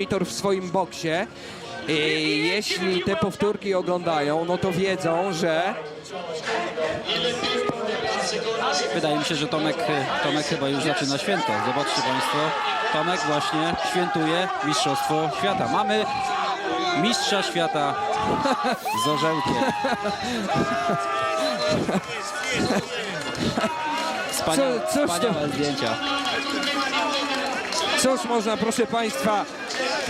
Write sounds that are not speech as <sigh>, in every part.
monitor w swoim boksie. I jeśli te powtórki oglądają, no to wiedzą, że Wydaje mi się, że Tomek, Tomek chyba już zaczyna święto. Zobaczcie Państwo, Tomek właśnie świętuje Mistrzostwo Świata. Mamy Mistrza Świata z orzełkiem. Wspaniałe, Co- cóż to- wspaniałe zdjęcia. cóż można, proszę Państwa,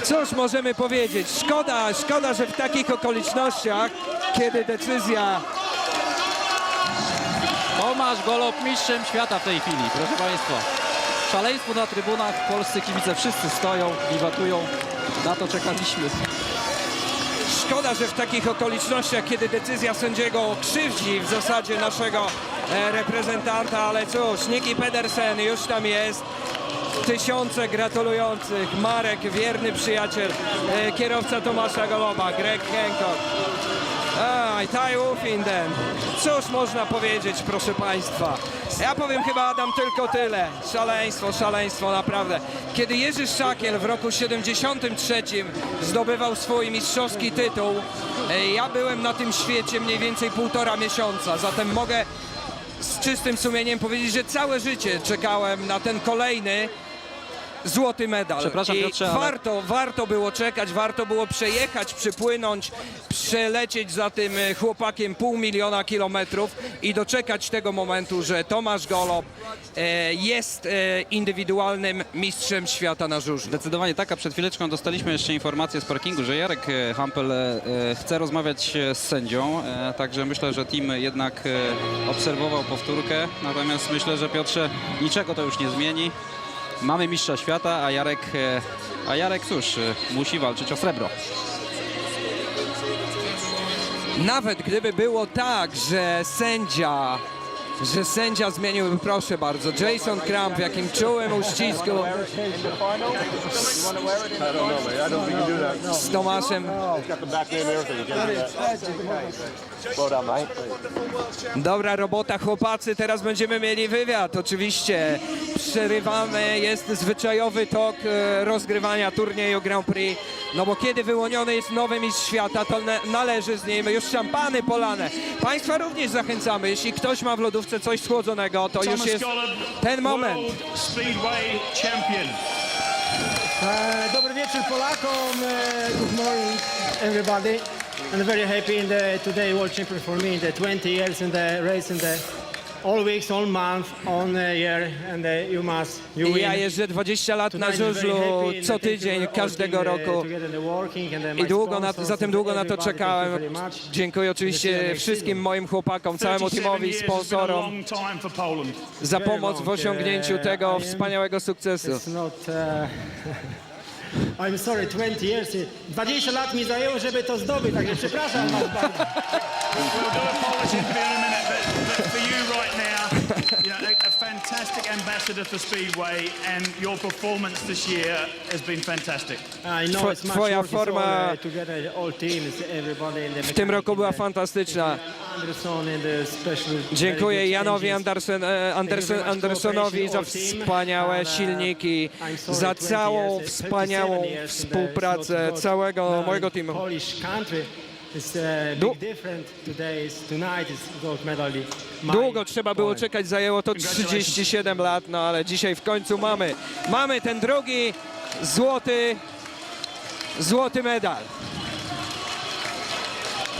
cóż możemy powiedzieć? Szkoda, szkoda, że w takich okolicznościach, kiedy decyzja Tomasz Golob mistrzem świata w tej chwili, proszę Państwa. Szaleństwo na trybunach, polscy kibice wszyscy stoją, wiwatują. Na to czekaliśmy. Szkoda, że w takich okolicznościach, kiedy decyzja sędziego krzywdzi w zasadzie naszego e, reprezentanta, ale cóż, Niki Pedersen już tam jest. Tysiące gratulujących. Marek, wierny przyjaciel, e, kierowca Tomasza Goloba, Greg Hancock. A, i Ty Wolfinden. Cóż można powiedzieć, proszę Państwa? Ja powiem chyba, Adam, tylko tyle. Szaleństwo, szaleństwo, naprawdę. Kiedy Jerzy Szakiel w roku 73 zdobywał swój mistrzowski tytuł, e, ja byłem na tym świecie mniej więcej półtora miesiąca, zatem mogę z czystym sumieniem powiedzieć, że całe życie czekałem na ten kolejny złoty medal. Przepraszam, I Piotrze, ale- warto, warto było czekać, warto było przejechać, przypłynąć, przelecieć za tym e, chłopakiem pół miliona kilometrów i doczekać tego momentu, że Tomasz Golob e, jest e, indywidualnym mistrzem świata na żużlu. Zdecydowanie tak, a przed chwileczką dostaliśmy jeszcze informację z parkingu, że Jarek e, Hampel e, chce rozmawiać e, z sędzią, e, także myślę, że team jednak e, obserwował powtórkę, natomiast myślę, że Piotrze niczego to już nie zmieni. Mamy mistrza świata, a Jarek, e, a Jarek cóż, e, musi walczyć o srebro. Nawet gdyby było tak, że sędzia, że sędzia zmieniłby, proszę bardzo, Jason Kramp w jakim czułym uścisku z Tomaszem. Dobra robota chłopacy, teraz będziemy mieli wywiad. Oczywiście przerywany jest zwyczajowy tok e, rozgrywania turnieju Grand Prix. No bo kiedy wyłoniony jest nowy mistrz świata, to na- należy z nim już szampany polane. Państwa również zachęcamy, jeśli ktoś ma w lodówce coś schłodzonego, to już Thomas jest Gollop, ten moment. Uh, Dobry wieczór Polakom. Uh, good morning, everybody. I'm very happy in the today World Champion for me in the 20 years in the race in the all weeks, all month, on the year, and uh, you must you I win. ja jeżdżę 20 lat na Tonight very żużlu happy co tydzień, all każdego team, uh, roku. together in the working and, uh, I my długo na, sponsors zatem and długo na to everybody, thank you czekałem. very much. Dziękuję oczywiście wszystkim moim chłopakom, całemu 37 teamowi, years has been a sponsorom long time for Poland. za Very pomoc w long, osiągnięciu uh, tego I am- wspaniałego sukcesu. It's not... Uh, <laughs> I'm sorry, 20 years. 20 lat mi zajęło, żeby to zdobyć, także przepraszam was bardzo. We'll do in a minute, but, but for you right now, you know, fantastic ambassador for Speedway, and your performance this year has been fantastic. I know Two- it's much twoja forma uh, together, all teams, everybody in the W tym roku była fantastyczna. Dziękuję Janowi. Andersen, e, Andersen, Andersonowi za wspaniałe uh, silniki, za 20 całą wspaniałą 37 years in the współpracę całego mojego teamu. Długo trzeba było czekać, zajęło to 37 lat, no ale dzisiaj w końcu mamy. Mamy ten drugi złoty, złoty medal.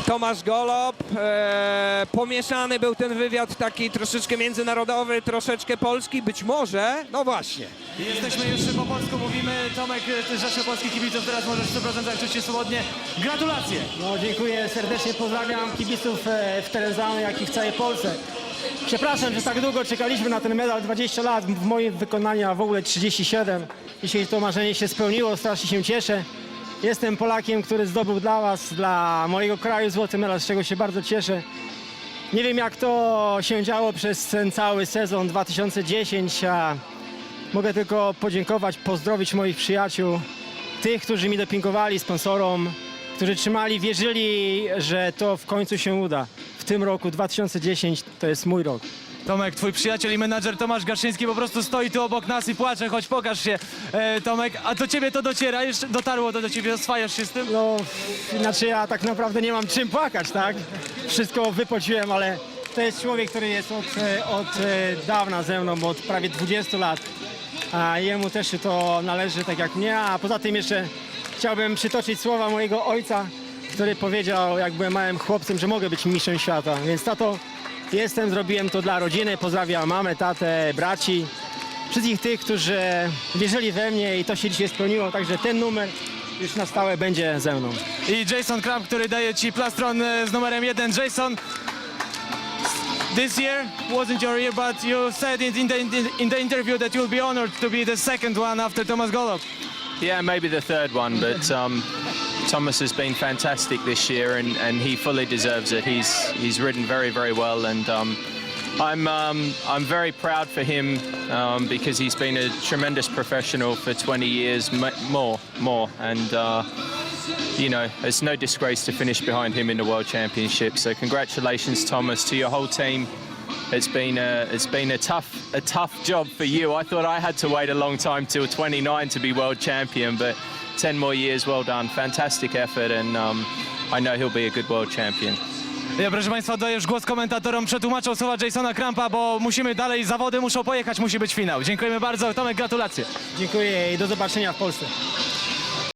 Tomasz Golob, e, pomieszany był ten wywiad taki troszeczkę międzynarodowy, troszeczkę polski, być może, no właśnie. Jesteśmy już po polsku, mówimy. Tomek, ty rzeczy polskich kibiców, teraz możesz w 100% czuć się swobodnie. Gratulacje! No, dziękuję serdecznie, pozdrawiam kibiców e, w Terenzano, jak i w całej Polsce. Przepraszam, że tak długo czekaliśmy na ten medal, 20 lat, w moim wykonaniu, a w ogóle 37. Dzisiaj to marzenie się spełniło, strasznie się cieszę. Jestem Polakiem, który zdobył dla Was, dla mojego kraju złoty medal, z czego się bardzo cieszę. Nie wiem jak to się działo przez ten cały sezon 2010, a mogę tylko podziękować, pozdrowić moich przyjaciół, tych, którzy mi dopingowali, sponsorom, którzy trzymali, wierzyli, że to w końcu się uda. W tym roku 2010 to jest mój rok. Tomek, twój przyjaciel i menadżer Tomasz Gaszyński po prostu stoi tu obok nas i płacze, choć pokaż się, e, Tomek. A do ciebie to dociera, jeszcze dotarło to do ciebie, oswajasz się z tym? No, znaczy ja tak naprawdę nie mam czym płakać, tak? Wszystko wypociłem, ale to jest człowiek, który jest od, e, od e, dawna ze mną, od prawie 20 lat. A jemu też się to należy, tak jak mnie. A poza tym jeszcze chciałbym przytoczyć słowa mojego ojca, który powiedział, jak byłem małym chłopcem, że mogę być mistrzem świata. Więc tato, jestem, zrobiłem to dla rodziny. Pozdrawiam mamę, tatę, braci. Wszystkich tych, którzy wierzyli we mnie i to się dzisiaj spełniło. Także ten numer już na stałe będzie ze mną. I Jason Crump, który daje ci plastron e, z numerem jeden. Jason, this year wasn't your year, but you said in, the, in the interview that you'll be honored to be the second one after Thomas Golob. Yeah, maybe the third one, but um, Thomas has been fantastic this year, and, and he fully deserves it. He's he's ridden very very well, and um, I'm um, I'm very proud for him um, because he's been a tremendous professional for 20 years, more more, and. Uh, you know, it's no disgrace to finish behind him in the World Championship. So congratulations, Thomas, to your whole team. It's been a it's been a tough a tough job for you. I thought I had to wait a long time till 29 to be world champion, but 10 more years. Well done, fantastic effort, and um, I know he'll be a good world champion. Ja, proszę Państwa, daję już głos komentatorom. Przetłumaczą słowa Jasona Crumpa, bo musimy dalej, zawody muszą pojechać, musi być finał. Dziękujemy bardzo. Tomek, gratulacje. Dziękuję i do zobaczenia w Polsce.